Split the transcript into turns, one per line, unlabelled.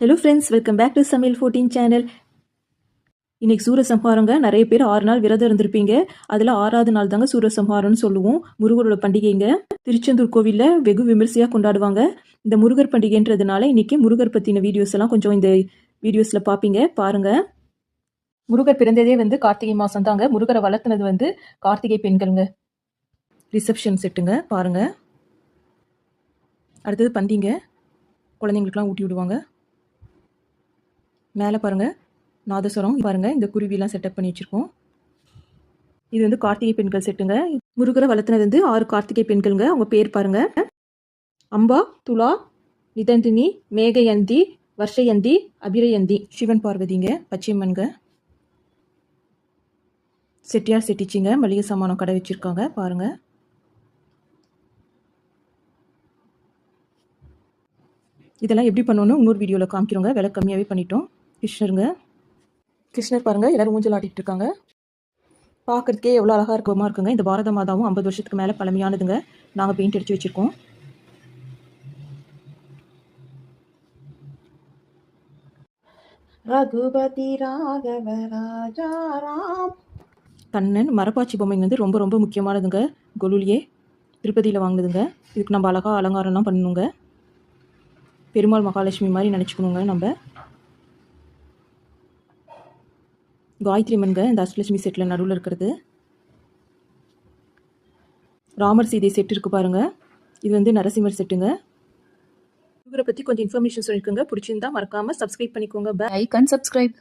Hello friends welcome back to சமையல் fourteen channel இன்றைக்கி சூரசம்ஹாரங்க நிறைய பேர் ஆறு நாள் விரதம் இருந்திருப்பீங்க. அதில் ஆறாவது நாள் தாங்க சூரசம்ஹாரம்னு சொல்லுவோம். முருகரோட பண்டிகைங்க. திருச்செந்தூர் கோவிலில் வெகு விமர்சையாக கொண்டாடுவாங்க. இந்த முருகர் பண்டிகைன்றதுனால இன்றைக்கி முருகர் பற்றின வீடியோஸ் எல்லாம் கொஞ்சம் இந்த வீடியோஸில் பார்ப்பீங்க பாருங்கள் முருகர் பிறந்ததே வந்து கார்த்திகை மாதம் தாங்க. முருகரை வளர்த்துனது வந்து கார்த்திகை பெண்கள்ங்க. ரிசப்ஷன் செட்டுங்க பாருங்க. அடுத்தது பந்திங்க குழந்தைங்களுக்குலாம் ஊட்டி விடுவாங்க. மேலே பாருங்கள் நாதஸ்வரம் பாருங்கள் இந்த குருவிலாம் செட்டப் பண்ணி வச்சுருக்கோம். இது வந்து கார்த்திகை பெண்கள் செட்டுங்க முருகரை வளர்த்துனது வந்து ஆறு கார்த்திகை பெண்கள்ங்க. அவங்க பேர் பாருங்க. அம்பா துலா நிதந்தினி மேகயந்தி வருஷயந்தி அபிரயந்தி சிவன் பார்வதிங்க பச்சையம்மன்க செட்டியார் செட்டிச்சிங்க மளிகை சாமானம் கடை வச்சுருக்காங்க பாருங்க. இதெல்லாம் எப்படி பண்ணணும்னு இன்னொரு வீடியோவில் காமிக்கிறோங்க. விலை கம்மியாகவே பண்ணிட்டோம். கிருஷ்ணருங்க. கிருஷ்ணர் பாருங்க எல்லாரும் ஊஞ்சல் ஆடிட்டு இருக்காங்க. பார்க்கறதுக்கே எவ்வளோ அழகாக இருக்கமா இருக்குங்க. இந்த பாரத மாதாவும் ஐம்பது வருஷத்துக்கு மேலே பழமையானதுங்க. நாங்கள் பெயிண்ட் அடித்து வச்சுருக்கோம்.
ரகுபதி ராகவ ராஜா ராம்.
கண்ணன் மரப்பாச்சி பொம்மைங்க வந்து ரொம்ப ரொம்ப முக்கியமானதுங்க. கொலுலியே திருப்பதியில் வாங்கினதுங்க. இதுக்கு நம்ம அழகாக அலங்காரம்லாம் பண்ணணுங்க பெருமாள் மகாலட்சுமி மாதிரி நினச்சிக்கணுங்க நம்ம. காயத்ரி மன்க இந்த அஷ்டலட்சுமி செட்டில் நடுவில் இருக்கிறது. ராமர் சீதை செட் இருக்கு பாருங்க. இது வந்து நரசிம்மர் செட்டுங்க இவரை பற்றி கொஞ்சம் இன்ஃபர்மேஷன் சொல்லியிருக்குங்க பிடிச்சிருந்தா மறக்காமல் சப்ஸ்கிரைப் பண்ணிக்கோங்க. By
gun subscribe